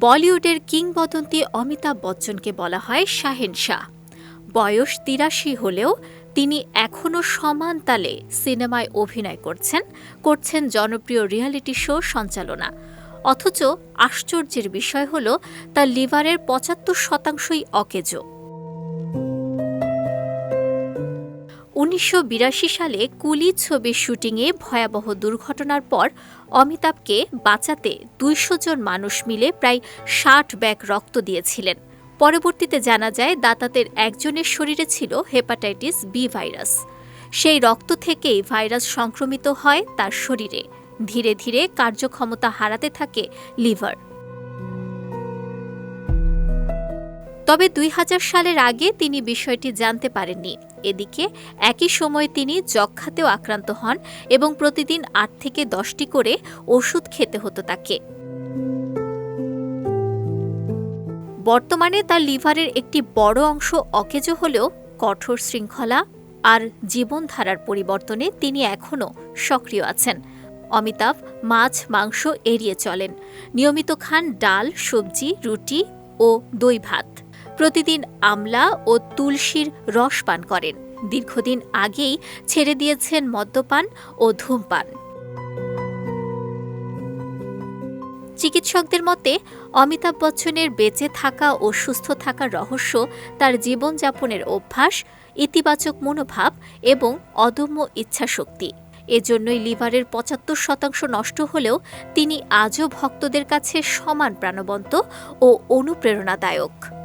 বলিউডের কিংবদন্তি অমিতাভ বচ্চনকে বলা হয় শাহেন শাহ। বয়স তিরাশি হলেও তিনি এখনও সমান তালে সিনেমায় অভিনয় করছেন করছেন জনপ্রিয় রিয়ালিটি শো সঞ্চালনা। অথচ আশ্চর্যের বিষয় হল, তার লিভারের পঁচাত্তর শতাংশই অকেজো। উনিশশো বিরাশি সালে কুলি ছবির শুটিংয়ে ভয়াবহ দুর্ঘটনার পর অমিতাভকে বাঁচাতে দুইশো জন মানুষ মিলে প্রায় ষাট ব্যাগ রক্ত দিয়েছিলেন। পরবর্তীতে জানা যায়, দাতাদের একজনের শরীরে ছিল হেপাটাইটিস বি ভাইরাস। সেই রক্ত থেকেই ভাইরাস সংক্রমিত হয় তার শরীরে। ধীরে ধীরে কার্যক্ষমতা হারাতে থাকে লিভার। তবে দুই হাজার সালের আগে তিনি বিষয়টি জানতে পারেননি। এদিকে একই সময় তিনি যক্ষাতেও আক্রান্ত হন এবং প্রতিদিন আট থেকে দশটি করে ওষুধ খেতে হতো তাকে। বর্তমানে তার লিভারের একটি বড় অংশ অকেজো হলেও কঠোর শৃঙ্খলা আর জীবনধারার পরিবর্তনে তিনি এখনও সক্রিয় আছেন। অমিতাভ মাছ, মাংস এড়িয়ে চলেন। নিয়মিত খান ডাল, সবজি, রুটি ও দই ভাত। প্রতিদিন আমলা ও তুলসীর রস পান করেন। দীর্ঘদিন আগেই ছেড়ে দিয়েছেন মদ্যপান ও ধূমপান। চিকিৎসকদের মতে, অমিতাভ বচ্চনের বেঁচে থাকা ও সুস্থ থাকার রহস্য তার জীবনযাপনের অভ্যাস, ইতিবাচক মনোভাব এবং অদম্য ইচ্ছাশক্তি। এজন্যই লিভারের পঁচাত্তর শতাংশ নষ্ট হলেও তিনি আজও ভক্তদের কাছে সমান প্রাণবন্ত ও অনুপ্রেরণাদায়ক।